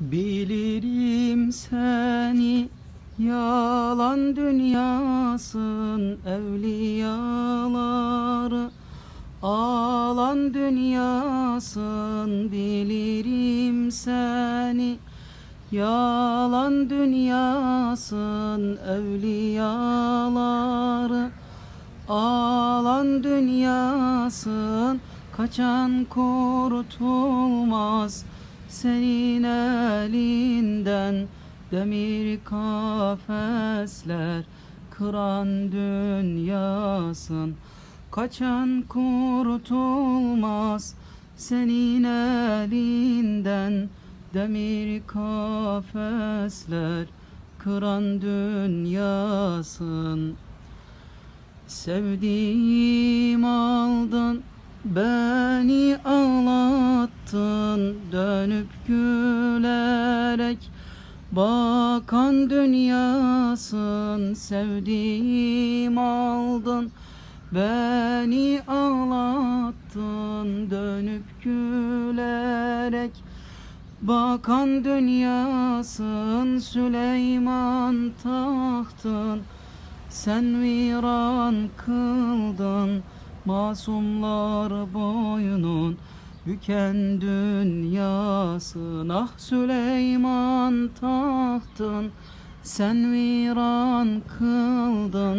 Bilirim seni yalan dünyasın evliyaları. Alan dünyasın bilirim seni. Yalan dünyasın evliyaları. Alan dünyasın kaçan kurtulmaz senin elinden demir kafesler kıran dünyasın. Kaçan kurtulmaz senin elinden demir kafesler kıran dünyasın. Sevdiğim ağlattın dönüp gülerek bakan dünyasın sevdiğim aldın beni ağlattın dönüp gülerek bakan dünyasın Süleyman tahtın sen viran kıldın masumlar boynun büken dünyasın ah Süleyman tahtın sen viran kıldın